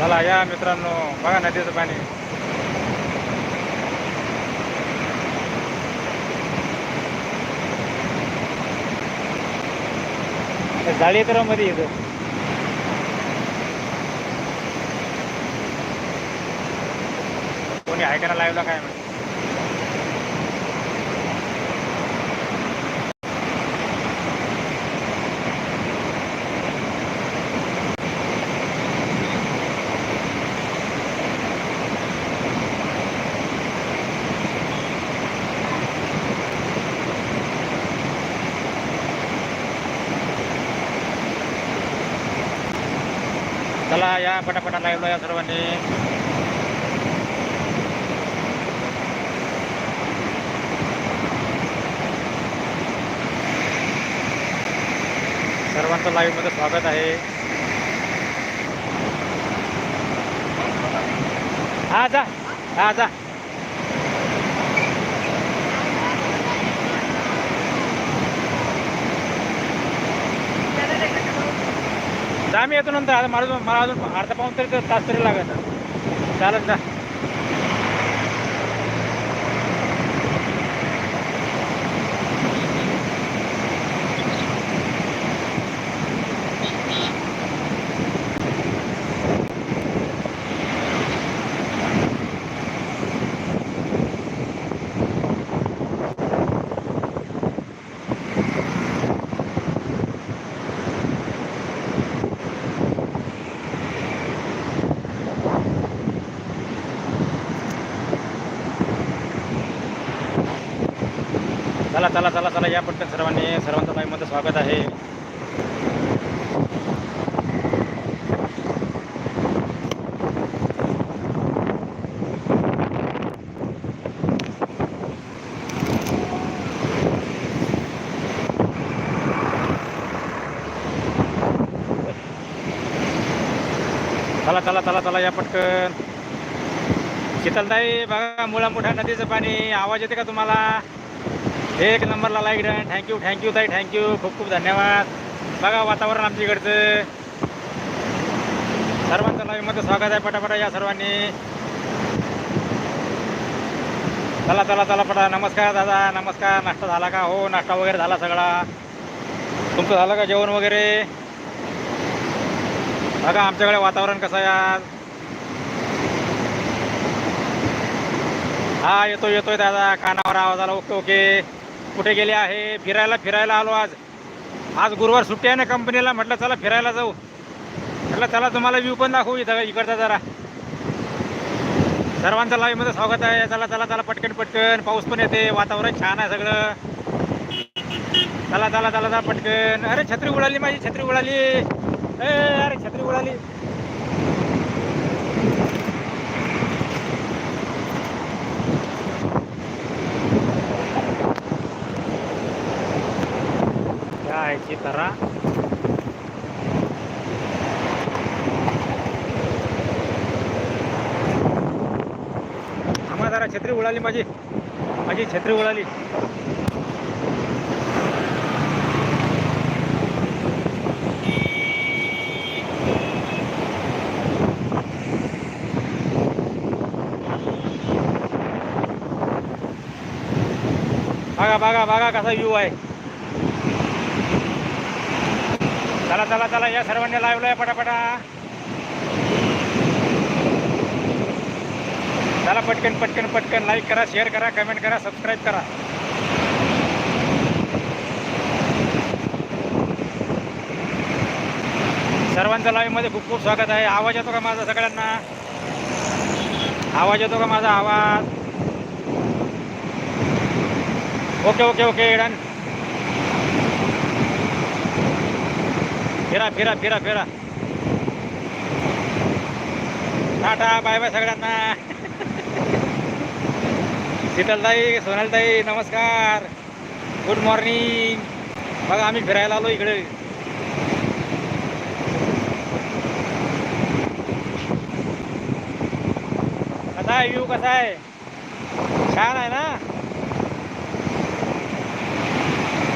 चला या मित्रांनो बघा नदीचं पाणी. ते जाळी तर मध्ये येतं. कोणी ऐकायला लावला काय म्हणजे चला या पटापटा लाईव्ह या सर्वांनी सर्वांचं लाईव्हमध्ये स्वागत आहे हा जा हा जा ಜಾಮಿ ಆಯ್ತು ನಂತರ ಅದು ಮಾಡೋದು ಮಾಡೋದು ಅರ್ಧ ಪೌಂಡ್ ತರಿಕ ತಾಸು चला चला चला चला या पटकन सर्वांनी सर्वांचं लाईव्हमध्ये स्वागत आहे. चला चला चला चला या पटकन. शीतलताई बघा मुळा मोठ्या नदीचं पाणी आवाज येते का तुम्हाला? एक नंबरला like thank you thank you ताई. थँक्यू खूप खूप धन्यवाद. बघा वातावरण आमच्या इकडचं सर्वांचं लाईव्हमध्ये स्वागत आहे पटापटा या सर्वांनी. चला चला चला पटा. नमस्कार दादा. नमस्कार. नाश्ता झाला का? हो नाश्ता वगैरे झाला सगळा. तुमचं झालं का जेवण वगैरे? बघा आमच्याकडे वातावरण कसं आहे आज. हा येतो येतोय दादा. कानावर आवाज आला. Okay okay. कुठे गेले आहे? फिरायला फिरायला आलो आज. आज गुरुवार सुट्टी आहे ना कंपनीला. म्हटलं चला फिरायला जाऊ. म्हटलं चला तुम्हाला व्ह्यू पण दाखवू इथं इकडचा जरा. सर्वांचं लाईव्हमध्ये स्वागत आहे. चला चला चला पटकन पटकन. पाऊस पण येते. वातावरण छान आहे सगळं. चला चला चला चला पटकन. अरे छत्री उडाली माझी छत्री उडाली. ए अरे छत्री उडाली. यायची तरा आम्हाला जरा छत्री उडाली माझी. माझी छत्री उडाली. बघा बघा बघा कसा व्ह्यू आहे. चला चला चला या सर्वांनी लाईव्ह आहे पटापटा. चला पटकन पटकन पटकन लाईक करा शेअर करा कमेंट करा सबस्क्राईब करा. सर्वांचं लाईव्हमध्ये खूप खूप स्वागत आहे. आवाज येतो का माझा सगळ्यांना? आवाज येतो का माझा आवाज? ओके ओके ओके डन फिरा फिरा फिरा फिरा. टाटा बाय बाय सगळ्यांना. शीतलताई सोनलताई नमस्कार. गुड मॉर्निंग बघा आम्ही फिरायला आलो इकडे. कसा आहे व्यू कसा आहे? छान आहे ना?